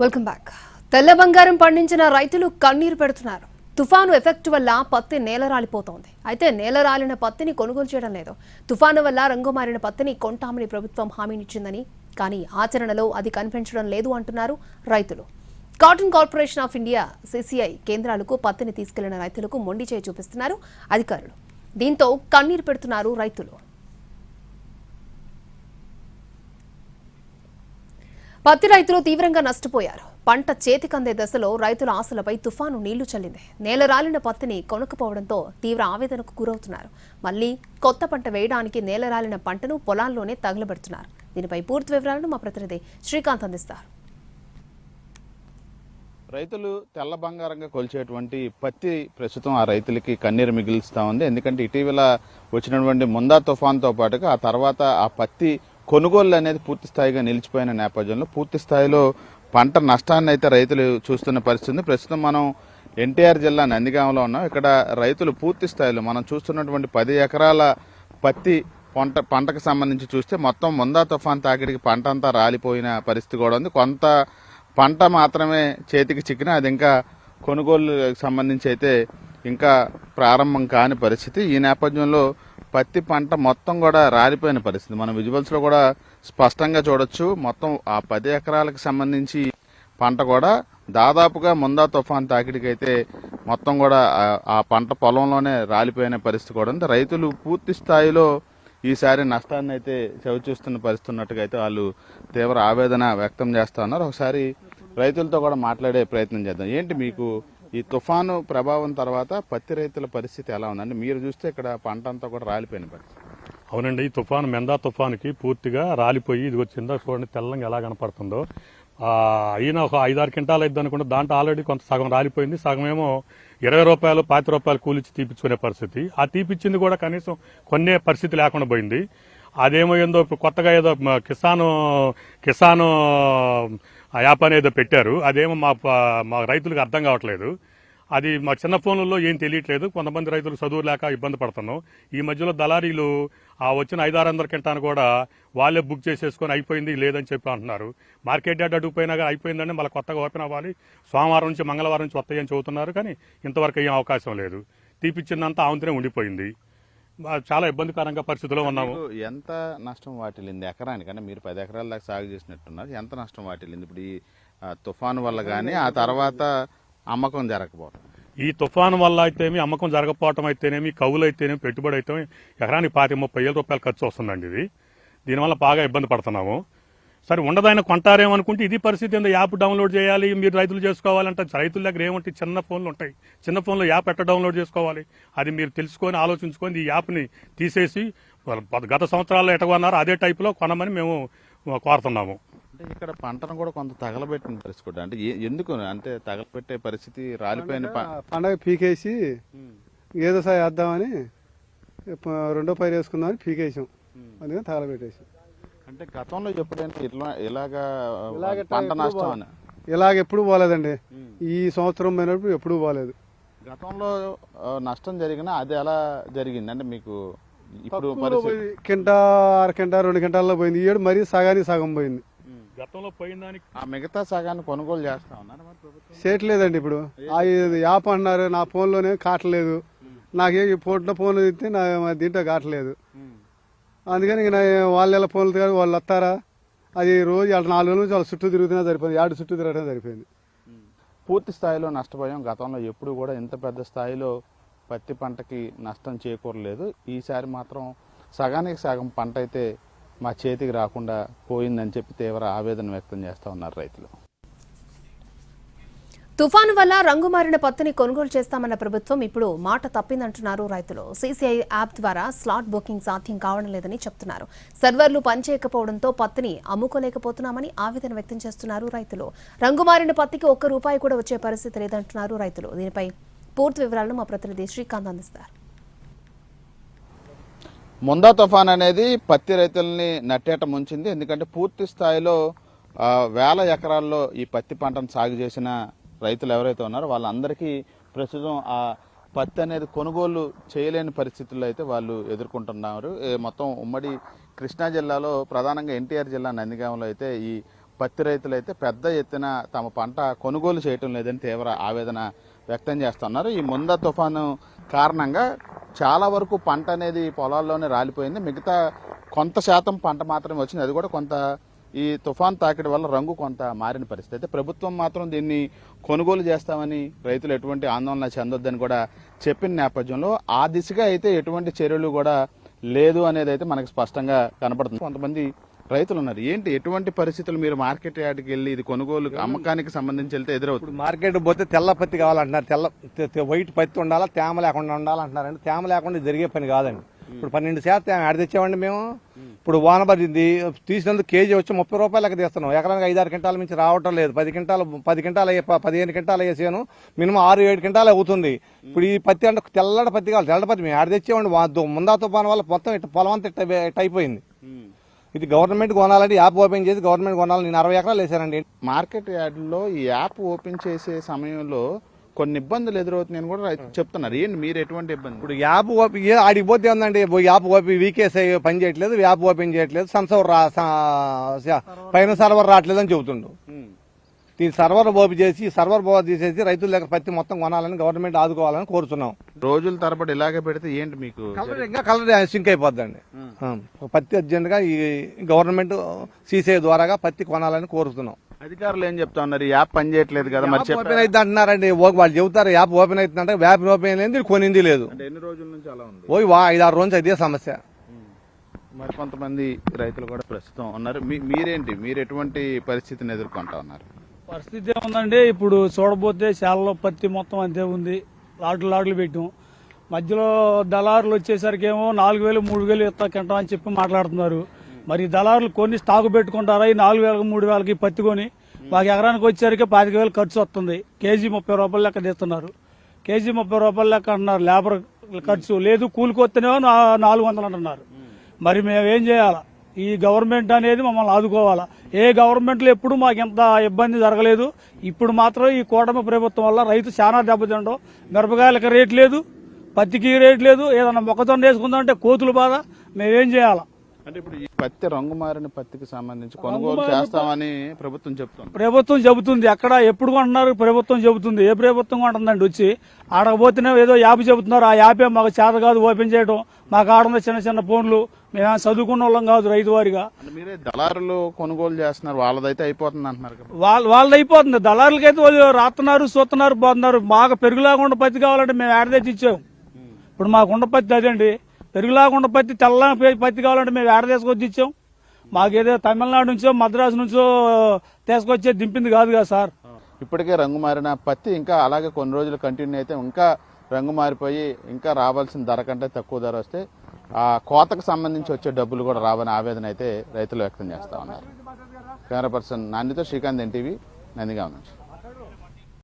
Welcome back. తెల్ల బంగారం పండించిన రైతులు కన్నీరు పెడుతున్నారు. తుఫాను ఎఫెక్ట్ వల్ల పత్తి నేల రాలిపోతోంది. అయితే నేల రాలిన పత్తిని కొనుగోలు చేయడం లేదు. తుఫాను వల్ల రంగు మారిన పత్తిని కొంటామని ప్రభుత్వం హామీనిచ్చిందని కానీ ఆచరణలో అది కనిపించడం లేదు అంటున్నారు రైతులు. Cotton corporation of India CCI కేంద్రాలకు పత్తిని తీసుకెళ్ళిన రైతులకు మొండి చేయి చూపిస్తున్నారు అధికారులు. దీంతో కన్నీరు పెడుతున్నారు రైతులు. పత్తి రైతులు తీవ్రంగా నష్టపోయారు. పంట చేతికందే దశలో రైతుల ఆశలపై తుఫాను నీళ్ళు చల్లింది. నేల రాలిన పత్తిని కొనుక్కుపోవడంతో తీవ్ర ఆవేదనకు గురవుతున్నారు. మళ్ళీ కొత్త పంట వేయడానికి నేల రాలిన పంటను పొలాల్లోనే తగలబెడుతున్నారు. దీనిపై పూర్తి వివరాలను మా ప్రతినిధి శ్రీకాంత్ అందిస్తారు. రైతులు తెల్ల బంగారంగా కొలిచేటువంటి పత్తి ప్రస్తుతం ఆ రైతులకి కన్నీరు మిగిలిస్తూ ఉంది. ఎందుకంటే ఇటీవల వచ్చినటువంటి ముందా తుఫాన్తో పాటుగా ఆ తర్వాత ఆ పత్తి కొనుగోలు అనేది పూర్తి స్థాయిగా నిలిచిపోయిన నేపథ్యంలో పూర్తి స్థాయిలో పంట నష్టాన్ని అయితే రైతులు చూస్తున్న పరిస్థితి ప్రస్తుతం మనం ఎన్టీఆర్ జిల్లా నందిగామలో ఉన్నాం. ఇక్కడ రైతులు పూర్తి స్థాయిలో మనం చూస్తున్నటువంటి పది ఎకరాల పత్తి పంట పంటకు సంబంధించి చూస్తే మొత్తం ముందా తుఫాన్ తాకిడికి పంట అంతా రాలిపోయిన పరిస్థితి కూడా ఉంది. కొంత పంట మాత్రమే చేతికి చిక్కిన అది ఇంకా కొనుగోలు సంబంధించి అయితే ఇంకా ప్రారంభం కాని పరిస్థితి. ఈ నేపథ్యంలో పత్తి పంట మొత్తం కూడా రాలిపోయిన పరిస్థితి. మనం విజువల్స్లో కూడా స్పష్టంగా చూడొచ్చు. మొత్తం ఆ పది ఎకరాలకు సంబంధించి పంట కూడా దాదాపుగా ముందా తుఫాన్ తాకిడికైతే మొత్తం కూడా ఆ- ఆ పంట పొలంలోనే రాలిపోయిన పరిస్థితి కూడా ఉంది. రైతులు పూర్తి స్థాయిలో ఈసారి నష్టాన్ని అయితే చవిచూస్తున్న పరిస్థితి ఉన్నట్టుగా అయితే వాళ్ళు తీవ్ర ఆవేదన వ్యక్తం చేస్తా ఉన్నారు. ఒకసారి రైతులతో కూడా మాట్లాడే ప్రయత్నం చేద్దాం. ఏంటి మీకు ఈ తుఫాను ప్రభావం తర్వాత పత్తి రైతుల పరిస్థితి ఎలా ఉందండి? మీరు చూస్తే ఇక్కడ పంట అంతా కూడా రాలిపోయిన పరిస్థితి. అవునండి ఈ తుఫాను మెందా తుఫానుకి పూర్తిగా రాలిపోయి ఇది వచ్చిందా చూడండి తెల్లంగా ఎలా కనపడుతుందో. అయిన ఒక ఐదారు క్వింటాలు అయింది అనుకుంటే దాంట్లో ఆల్రెడీ కొంత సగం రాలిపోయింది. సగం ఏమో ఇరవై రూపాయలు పాతి రూపాయలు కూలిచ్చి తీపిచ్చుకునే పరిస్థితి. ఆ తీపిచ్చింది కూడా కనీసం కొన్నే పరిస్థితి లేకుండా పోయింది. అదేమో ఏందో ఇప్పుడు కొత్తగా ఏదో కిసాను కిసాను ఆ యాప్ అనేది పెట్టారు. అదేమో మా మా రైతులకు అర్థం కావట్లేదు. అది మా చిన్న ఫోన్లలో ఏం తెలియట్లేదు. కొంతమంది రైతులు చదువు లేక ఇబ్బంది పడుతున్నాం. ఈ మధ్యలో దళారీలు ఆ వచ్చిన ఐదారు వందల కింటాను కూడా వాళ్ళే బుక్ చేసేసుకొని అయిపోయింది లేదని చెప్పి అంటున్నారు. మార్కెట్ యార్డ్ అడుగుపోయినా కానీ అయిపోయిందని మళ్ళీ కొత్తగా ఓపెన్ అవ్వాలి. సోమవారం నుంచి మంగళవారం నుంచి వస్తాయని చెబుతున్నారు కానీ ఇంతవరకు ఏం అవకాశం లేదు. తీపిచ్చిందంతా ఆవంతనే ఉండిపోయింది. చాలా ఇబ్బందికరంగా పరిస్థితిలో ఉన్నాము. ఎంత నష్టం వాటిల్లింది? ఎకరానికి అంటే మీరు పది ఎకరాల దాకా సాగు చేసినట్టున్నారు. ఎంత నష్టం వాటిల్లింది? ఇప్పుడు ఈ తుఫాను వల్ల కానీ ఆ తర్వాత అమ్మకం జరగకపోవడం ఈ తుఫాను వల్ల అయితేమి అమ్మకం జరగకపోవటం అయితేనేమి కవులు అయితేనేమి పెట్టుబడి అయితే ఎకరానికి పాతి ముప్పై వేల రూపాయలు ఖర్చు వస్తుందండి ఇది. దీనివల్ల బాగా ఇబ్బంది పడుతున్నాము. సరే ఉండదైనా కొంటారేమో అనుకుంటే ఇది పరిస్థితి ఏందో యాప్ డౌన్లోడ్ చేయాలి మీరు రైతులు చేసుకోవాలంటే రైతుల దగ్గర ఏముంటాయి? చిన్న ఫోన్లు ఉంటాయి. చిన్న ఫోన్లో యాప్ ఎట్ట డౌన్లోడ్ చేసుకోవాలి? అది మీరు తెలుసుకొని ఆలోచించుకొని ఈ యాప్ని తీసేసి గత సంవత్సరాల్లో ఎట అదే టైపులో కొనమని మేము కోరుతున్నాము. అంటే ఇక్కడ పంటను కూడా కొంత తగలబెట్టిన పరిస్థితి కూడా అంటే ఎందుకు? అంటే తగలబెట్టే పరిస్థితి రాలిపోయిన పండగ పీకేసి ఏదో సాయి వేద్దామని రెండో పైరు వేసుకుందామని పీకేసాం. అందుకని తగలబెట్టేసాం. అంటే గతంలో ఎప్పుడైనా ఇట్లా ఇలాగా పంట నష్టం అని? ఇలాగ ఎప్పుడు పోలేదండి. ఈ సంవత్సరం పోయినప్పుడు ఎప్పుడు పోలేదు. గతంలో నష్టం జరిగినా అది ఎలా జరిగింది? అంటే మీకు ఇప్పుడు కింట అర కింట రెండు కింటాల్లో పోయింది. ఈ ఏడు మరీ సగానికి సగం పోయింది. గతంలో పోయిన దానికి ఆ మిగతా సగాన్ని కొనుగోలు చేస్తా ఉన్నారు మరి ప్రభుత్వం. చేయట్లేదండి ఇప్పుడు. ఆ ఇది యాప్ అంటున్నారు నా ఫోన్లోనే కావట్లేదు నాకే ఫోటో ఫోన్ ఇస్తే నా దీంట్లో కావట్లేదు అందుకని ఇంక నా వాళ్ళు ఎలా ఫోన్లు కాదు వాళ్ళు వస్తారా? అది రోజు వాళ్ళ నాలుగు రోజుల నుంచి వాళ్ళ చుట్టూ తిరుగుతున్నా సరిపోయింది ఏడు చుట్టూ తిరగడం సరిపోయింది. పూర్తి స్థాయిలో నష్టపోయాం. గతంలో ఎప్పుడు కూడా ఇంత పెద్ద స్థాయిలో పత్తి పంటకి నష్టం చేకూరలేదు. ఈసారి మాత్రం సగానికి సగం పంట అయితే మా చేతికి రాకుండా పోయిందని చెప్పి తీవ్ర ఆవేదన వ్యక్తం చేస్తా ఉన్నారు రైతులు. తుఫాను వల్ల రంగుమారిన పత్తిని కొనుగోలు చేస్తామన్న ప్రభుత్వం ఇప్పుడు మాట తప్పిందంటున్నారు రైతులు. సీసీఐ యాప్ ద్వారా స్లాట్ బుకింగ్ సాధ్యం కావడం లేదని చెప్తున్నారు. సర్వర్లు పనిచేయకపోవడంతో పత్తిని అమ్ముకోలేకపోతున్నామని ఆవేదన వ్యక్తం చేస్తున్నారు రైతులు. రంగుమారిన పత్తికి ఒక్క రూపాయి కూడా వచ్చే పరిస్థితి లేదంటున్నారు రైతులు. దీనిపై పూర్తి వివరాలను మా ప్రతినిధి శ్రీకాంత్ అందిస్తారు. ముందా తుఫాన్ అనేది పత్తి రైతుల్ని నట్టేట ముంచింది. ఎందుకంటే పూర్తి స్థాయిలో వేల ఎకరాల్లో ఈ పత్తి పంటను సాగు చేసిన రైతులు ఎవరైతే ఉన్నారో వాళ్ళందరికీ ప్రస్తుతం ఆ పత్తి అనేది కొనుగోలు చేయలేని పరిస్థితుల్లో అయితే వాళ్ళు ఎదుర్కొంటున్నారు. మొత్తం ఉమ్మడి కృష్ణా జిల్లాలో ప్రధానంగా ఎన్టీఆర్ జిల్లా నందిగామలో అయితే ఈ పత్తి రైతులు అయితే పెద్ద ఎత్తున తమ పంట కొనుగోలు చేయటం లేదని తీవ్ర ఆవేదన వ్యక్తం చేస్తున్నారు. ఈ ముంద తుఫాను కారణంగా చాలా వరకు పంట అనేది పొలాల్లోనే రాలిపోయింది. మిగతా కొంత శాతం పంట మాత్రమే వచ్చింది. అది కూడా కొంత ఈ తుఫాన్ తాకిడి వల్ల రంగు కొంత మారిన పరిస్థితి. అయితే ప్రభుత్వం మాత్రం దీన్ని కొనుగోలు చేస్తామని రైతులు ఎటువంటి ఆందోళన చెందొద్దని కూడా చెప్పిన నేపథ్యంలో ఆ దిశగా అయితే ఎటువంటి చర్యలు కూడా లేదు అనేది అయితే మనకు స్పష్టంగా కనపడుతుంది. కొంతమంది రైతులు ఉన్నారు ఏంటి ఎటువంటి పరిస్థితులు మీరు మార్కెట్ యార్డ్కి వెళ్ళి ఇది కొనుగోలు అమ్మకానికి సంబంధించి వెళ్తే ఎదురవుతుంది? మార్కెట్ పోతే తెల్ల పత్తి కావాలంటున్నారు. తెల్ల వైట్ పత్తి ఉండాలా తేమ లేకుండా ఉండాలంటున్నారండి. తేమ లేకుండా జరిగే పని కాదండి. ఇప్పుడు పన్నెండు శాతం తేమ ఆడ తెచ్చామండి మేము? ఇప్పుడు వాన పడింది తీసినందుకు కేజీ వచ్చి ముప్పై రూపాయలకి తీస్తున్నాం. ఎకరానికి ఐదారు క్వింటాల నుంచి రావటం లేదు. పది క్వింటాలు పది క్వింటాలు అయ్యే పదిహేను క్వింటాలు అయ్యేసాను మినిమం ఆరు ఏడు క్వింటాలు అవుతుంది. ఇప్పుడు ఈ పత్తి అంటే తెల్లటి పత్తి కావాలి. తెల్లటి పత్తి మేము ఆడ తెచ్చామండి? ముందా తుఫాను వల్ల మొత్తం ఇట్ట పొలం అంతా ఇట్ట అయిపోయింది. ఇది గవర్నమెంట్ కొనాలంటే యాప్ ఓపెన్ చేసి గవర్నమెంట్ కొనాలి నేను అరవై ఎకరాలు వేసానండి మార్కెట్ యార్డ్లో ఈ యాప్ ఓపెన్ చేసే సమయంలో కొన్ని ఇబ్బందులు ఎదురవుతున్నాయని కూడా చెప్తున్నారు. ఏంటి మీరు ఎటువంటి ఇబ్బంది? ఇప్పుడు యాప్ ఓపెన్ ఆడికి పోతే ఉందండి యాప్ ఓపెన్ వీకేస్ పని చేయట్లేదు యాప్ ఓపెన్ చేయట్లేదు సన్సవర్ రా పైన సర్వర్ రావట్లేదు అని చెబుతుండు. దీని సర్వర్ ఓపెన్ చేసి సర్వర్ బోర్ తీసేసి రైతుల దగ్గర పత్తి మొత్తం కొనాలని గవర్నమెంట్ ఆదుకోవాలని కోరుతున్నాం రోజుల తరబడి ఇలాగే పెడితే ఏంటి మీకు కలర్ ఇంకా కలర్ సింక్ అయిపోద్దండి. పత్తి అర్జెంట్గా ఈ గవర్నమెంట్ సీసీ ద్వారాగా పత్తి కొనాలని కోరుతున్నాం. అధికారులు ఏం చెప్తా ఉన్నారు? యాప్ పని చేయట్లేదు కదా మరి? ఓపెన్ అయితే అంటున్నారండి. వాళ్ళు చెబుతారు యాప్ ఓపెన్ అవుతుందంటే యాప్ ఓపెన్ అయింది కొనింది లేదు. ఎన్ని రోజుల నుంచి అలా ఉంది? ఓ వా ఐదారు రోజు అదే సమస్య. మరి కొంతమంది రైతులు కూడా ప్రస్తుతం ఉన్నారు. మీ- మీరేంటి? మీరు ఎటువంటి పరిస్థితిని ఎదుర్కొంటా ఉన్నారు? పరిస్థితి ఏముందండి? ఇప్పుడు చూడబోతే శాలలో పత్తి మొత్తం అంతే ఉంది. లాట్లు లాట్లు పెట్టాం. మధ్యలో దళారులు వచ్చేసరికి ఏమో నాలుగు వేలు మూడు వేలు ఇస్తా కింటం అని చెప్పి మాట్లాడుతున్నారు. మరి దళారులు కొన్ని స్టాక్ పెట్టుకుంటారా? ఈ నాలుగు వేలకు మూడు వేలకి పత్తి కొని మాకు ఎకరానికి వచ్చేసరికి పాతిక వేలు ఖర్చు వస్తుంది. కేజీ ముప్పై రూపాయలు లెక్క తీస్తున్నారు. కేజీ ముప్పై రూపాయలు లెక్క అంటున్నారు. లేబర్ ఖర్చు లేదు. కూలికొత్తేనేమో నా- నాలుగు వందలు అంటున్నారు. మరి మేమేం చేయాలా? ఈ గవర్నమెంట్ అనేది మమ్మల్ని ఆదుకోవాలా? ఏ గవర్నమెంట్లో ఎప్పుడు మాకు ఇంత ఇబ్బంది జరగలేదు? ఇప్పుడు మాత్రం ఈ కూటమి ప్రభుత్వం వల్ల రైతు చాలా దెబ్బతిండవు మిరపకాయలకి రేట్ లేదు పత్తికి రేట్ లేదు. ఏదన్నా మొక్కజొన్న వేసుకుందామంటే కోతులు బాధ. మేమేం చేయాలా? అంటే ఇప్పుడు ఈ పత్తి రంగు మారిన పత్తికి సంబంధించి కొనుగోలు చేస్తామని ప్రభుత్వం చెప్తుంది. ప్రభుత్వం చెబుతుంది. ఎక్కడ ఎప్పుడు కొంటున్నారు? ప్రభుత్వం చెబుతుంది. ఏ ప్రభుత్వం కొంటుందండి? వచ్చి ఆడకపోతేనే ఏదో యాప్ చెబుతున్నారు. ఆ యాపే మాకు చేత కాదు ఓపెన్ చేయడం మాకు ఆడున్న చిన్న చిన్న ఫోన్లు మేము చదువుకున్న వాళ్ళం కాదు రైతు వారిగా. మీరే దళారులు కొనుగోలు చేస్తున్నారు. వాళ్ళదైతే అయిపోతుంది అంటున్నారు వాళ్ళ వాళ్ళది అయిపోతుంది. దళారులకైతే వాళ్ళు రాస్తున్నారు చూస్తున్నారు పోతున్నారు. మాకు పెరుగులాకుండా పత్తి కావాలంటే మేము ఏడ తెచ్చి ఇచ్చాము ఇప్పుడు మాకు ఉండ పత్తి అదండి. పెరుగులాకుండా పత్తి తెల్ల పత్తి కావాలంటే మేము ఏడ తీసుకొచ్చి ఇచ్చాం? మాకేదో తమిళనాడు నుంచో మద్రాసు నుంచో తీసుకొచ్చే దింపింది కాదు కదా సార్. ఇప్పటికే రంగు మారిన పత్తి ఇంకా అలాగే కొన్ని రోజులు కంటిన్యూ అయితే ఇంకా రంగు మారిపోయి ఇంకా రావాల్సిన ధర కంటే తక్కువ ధర వస్తే ఆ కోతకు సంబంధించి వచ్చే డబ్బులు కూడా రావని ఆవేదన అయితే రైతులు వ్యక్తం చేస్తా ఉన్నారు. కెమెరా పర్సన్ నానితో శ్రీకాంత్ ఎన్టీవీ నందిగా నుంచి.